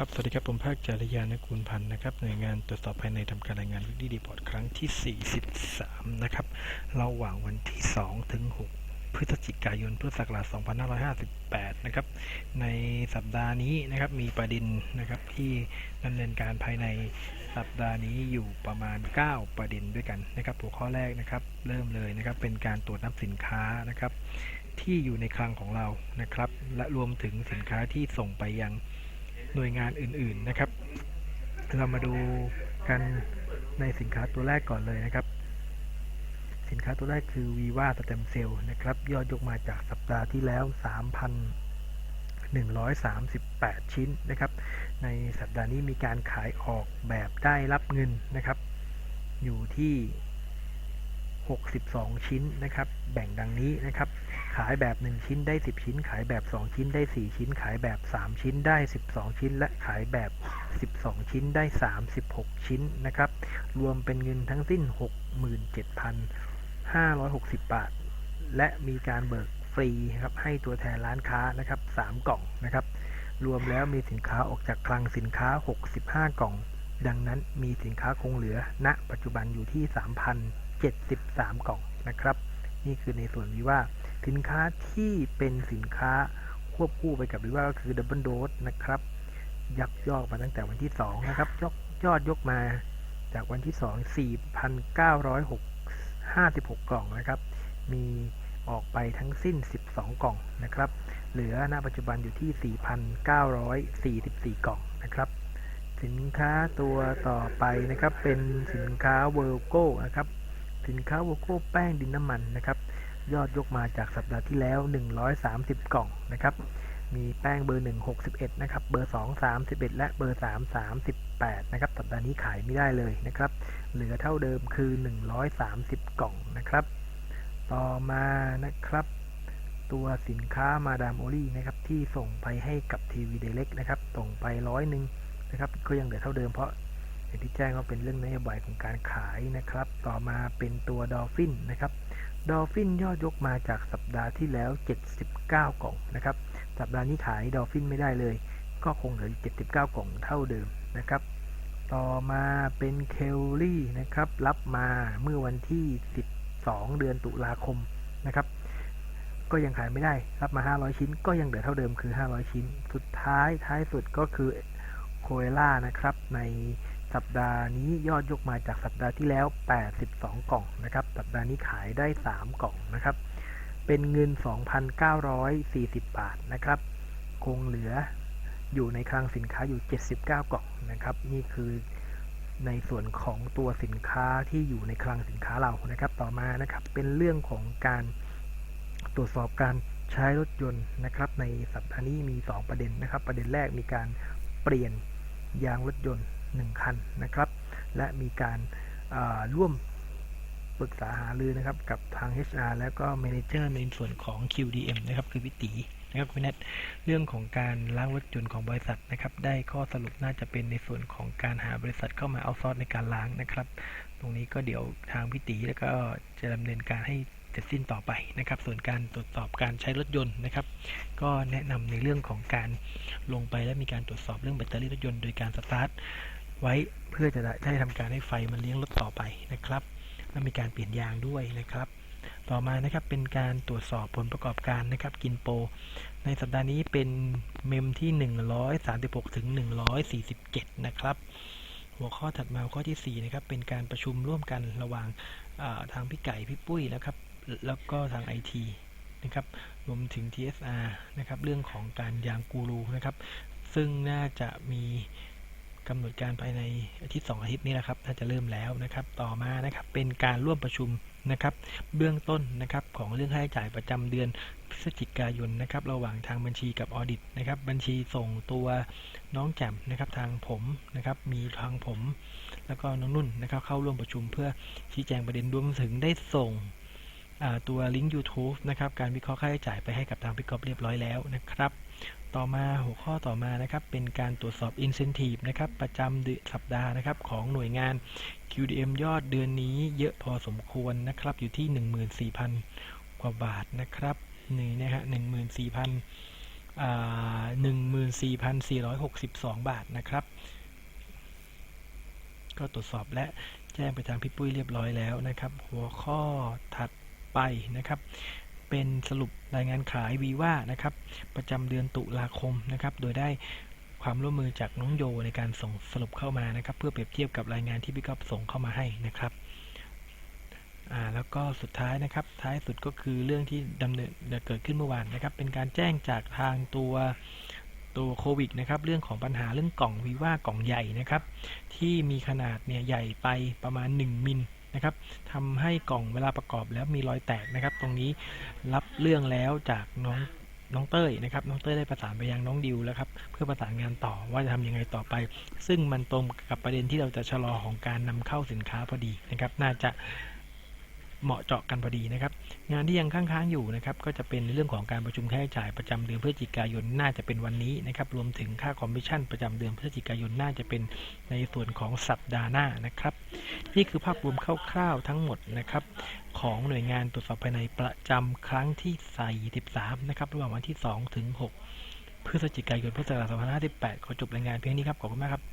ครับ สวัสดีครับ ผมภาคจริยานกุลพันธ์นะครับ หน่วยงานตรวจสอบภายในทำการรายงานวิดีดีพอร์ตครั้งที่ 43 นะครับ ระหว่างวันที่ 2 ถึง 6 พฤศจิกายน พุทธศักราช 2558 นะครับ ในสัปดาห์นี้นะครับ มีประเด็นนะครับที่ดำเนินการภายในสัปดาห์นี้อยู่ประมาณ 9 ประเด็นด้วยกันนะครับ หัวข้อแรกนะครับ เริ่มเลยนะครับ เป็นการตรวจนับสินค้านะครับ ที่อยู่ในคลังของเรา นะครับ และรวมถึงสินค้าที่ส่งไปยัง หน่วยงานอื่นๆนะครับ เรามาดูกันในสินค้าตัวแรกก่อนเลยนะครับ สินค้าตัวแรกคือ Viva Stem Cell นะครับ ยอดยกมาจากสัปดาห์ที่แล้ว 3,138 ชิ้นนะครับ ในสัปดาห์นี้มีการขายออกแบบได้รับเงินนะครับ อยู่ที่ 62 ชิ้นนะครับ แบ่งดังนี้นะครับ ขายแบบ 1 ชิ้นได้ 10 ชิ้น ขายแบบ 2 ชิ้นได้ 4 ชิ้น ขายแบบ 3 ชิ้นได้ 12 ชิ้น และขายแบบ 12 ชิ้นได้ 36 ชิ้นนะครับ รวมเป็นเงินทั้งสิ้น 67,560 บาท และมีการเบิกฟรีครับให้ตัวแทนร้านค้านะครับ3กล่องนะครับ รวมแล้วมีสินค้าออกจากคลังสินค้า 65 กล่อง ดังนั้นมีสินค้าคงเหลือ ณ ปัจจุบันอยู่ที่ 3,073 กล่องนะครับ นี่คือในส่วนวิว่า สินค้าที่เป็นสินค้าควบคู่ไปกับวิว่าก็คือดับเบิลโดสนะครับยักยอกมาตั้งแต่วันที่ 2 นะครับยอดยอดยกมาจากวันที่ 2 4,956 กล่องนะครับ มีออกไปทั้งสิ้น 12 กล่องนะครับ เหลือณปัจจุบันอยู่ที่ 4,944 กล่องนะครับ สินค้าตัวต่อไปนะครับเป็นสินค้าเวอร์โก้นะครับ สินค้าเวอร์โก้แป้งดินน้ำมันนะครับ ยอดยกมาจากสัปดาห์ที่แล้ว 130 กล่องนะครับ มีแป้งเบอร์ 1 61 นะครับ เบอร์ 2 31 และเบอร์ 3 38 นะครับ สัปดาห์นี้ขายไม่ได้เลยนะครับ เหลือเท่าเดิมคือ 130 กล่องนะครับ ต่อมานะครับ ตัวสินค้ามาดามโอลี่นะครับ ที่ส่งไปให้กับทีวีเดเล็กนะครับ ส่งไปร้อยหนึ่งนะครับ ก็ยังเหลือเท่าเดิมเพราะ อย่างที่แจ้งว่าเป็นเรื่องนโยบายของการขายนะครับ ต่อมาเป็นตัวดอลฟินนะครับดอลฟินยอดยกมาจากสัปดาห์ที่แล้ว 79 กล่องนะครับ สัปดาห์นี้ขายดอลฟินไม่ได้เลย ก็คงเหลือ 79 กล่องเท่าเดิมนะครับ ต่อมาเป็นเคลลี่นะครับ รับมาเมื่อวันที่ 12 เดือนตุลาคมนะครับ ก็ยังขายไม่ได้ รับมา 500 ชิ้น ก็ยังเหลือเท่าเดิมคือ 500 ชิ้น สุดท้ายท้ายสุดก็คือโคเอล่านะครับ ใน สัปดาห์นี้ยอดยกมาจากสัปดาห์ที่แล้ว 82 กล่องนะครับ สัปดาห์นี้ขายได้ 3 กล่องนะครับ เป็นเงิน 2,940 บาทนะครับ คงเหลืออยู่ในคลังสินค้าอยู่ 79 กล่องนะครับ นี่คือในส่วนของตัวสินค้าที่อยู่ในคลังสินค้าเรานะครับ ต่อมานะครับ เป็นเรื่องของการตรวจสอบการใช้รถยนต์นะครับ ในสัปดาห์นี้มี 2 ประเด็นนะครับ ประเด็นแรกมีการเปลี่ยนยางรถยนต์ 1 คันนะครับ และมีการร่วมปรึกษาหารือนะครับกับทาง HR แล้วก็ Manager ในส่วนของ QDM นะครับคือพิตีนะครับคุณแนทเรื่องของการล้างรถยนต์ของบริษัทนะครับ ได้ข้อสรุปน่าจะเป็นในส่วนของการหาบริษัทเข้ามาเอาซอร์ในการล้างนะครับ ตรงนี้ก็เดี๋ยวทางพิตีแล้วก็จะดำเนินการให้เสร็จสิ้นต่อไปนะครับ ส่วนการตรวจสอบการใช้รถยนต์นะครับ ก็แนะนำในเรื่องของการลงไปและมีการตรวจสอบเรื่องแบตเตอรี่รถยนต์โดยการสตาร์ท ไว้เพื่อจะได้ทำการให้ไฟมันเลี้ยงรถต่อไปนะครับ และมีการเปลี่ยนยางด้วยนะครับ ต่อมานะครับเป็นการตรวจสอบผลประกอบการนะครับ กินโปรในสัปดาห์นี้เป็นเมมที่ 136ถึง147 นะครับ หัวข้อถัดมาหัวข้อที่ 4 นะครับ เป็นการประชุมร่วมกันระหว่างาทางพี่ไก่พี่ปุ้ยนะครับ แล้วก็ทาง IT นะครับ รวมถึง TSR นะครับ เรื่องของการยางกูรูนะครับ ซึ่งน่าจะมี กำหนดการภายในอาทิตย์ 2 อาทิตย์นี้แหละครับน่าจะเริ่มแล้วนะครับ ต่อมานะครับเป็นการร่วมประชุมนะครับ เบื้องต้นนะครับของเรื่องค่าใช้จ่ายประจำเดือนพฤศจิกายนนะครับ ระหว่างทางบัญชีกับออดิตนะครับ บัญชีส่งตัวน้องแจ่มนะครับทางผมนะครับ มีทางผม แล้วก็น้องนุ่นนะครับ เข้าร่วมประชุมเพื่อชี้แจงประเด็นรวมถึงได้ส่งตัวลิงก์ YouTube นะครับ การวิเคราะห์ค่าใช้จ่ายไปให้กับทางพี่กอฟเรียบร้อยแล้วนะครับ ต่อมาหัวข้อต่อมานะครับเป็นการตรวจสอบ Incentive นะครับประจำเดือนสัปดาห์นะครับของหน่วยงาน QDM ยอดเดือนนี้เยอะพอสมควรนะครับอยู่ที่ 14,000 กว่าบาทนะครับนี่นะฮะ14,000หนึ่งหมื่นสี่พันสี่ร้อยหกสิบสองบาทนะครับ ก็ตรวจสอบและแจ้งไปทางพี่ปุ้ยเรียบร้อยแล้วนะครับ หัวข้อถัดไปนะครับ เป็นสรุปรายงานขายวีว่านะครับ ประจำเดือนตุลาคมนะครับ โดยได้ความร่วมมือจากน้องโยในการส่งสรุปเข้ามานะครับ เพื่อเปรียบเทียบกับรายงานที่พี่ก๊อฟส่งเข้ามาให้นะครับอ่าแล้วก็สุดท้ายนะครับ ท้ายสุดก็คือเรื่องที่ดำเนินเกิดขึ้นเมื่อวานนะครับ เป็นการแจ้งจากทางตัวตัวโควิดนะครับเรื่องของปัญหาเรื่องกล่องวีว่ากล่องใหญ่นะครับ ที่มีขนาดเนี่ยใหญ่ไปประมาณ 1 มิล นะครับทำให้กล่องเวลาประกอบแล้วมีรอยแตกนะครับ ตรงนี้รับเรื่องแล้วจากน้องน้องเต้ยนะครับน้องเต้ยได้ประสานไปยังน้องดิวแล้วครับเพื่อประสานงานต่อว่าจะทำยังไงต่อไป ซึ่งมันตรงกับประเด็นที่เราจะชะลอของการนำเข้าสินค้าพอดีนะครับ น่าจะ เหมาะเจาะกันพอดีนะครับ งานที่ยังค้างๆอยู่นะครับ ก็จะเป็นเรื่องของการประชุมค่าใช้จ่ายประจำเดือนพฤศจิกายนน่าจะเป็นวันนี้นะครับ รวมถึงค่าคอมมิชชั่นประจำเดือนพฤศจิกายนน่าจะเป็นในส่วนของสัปดาห์หน้านะครับ นี่คือภาพรวมคร่าวๆทั้งหมดนะครับของหน่วยงานตรวจสอบภายในประจำครั้งที่43นะครับระหว่างวันที่ 2 ถึง 6 พฤศจิกายนพุทธศักราช2558ขอจบรายงานเพียงนี้ครับขอบคุณมากครับ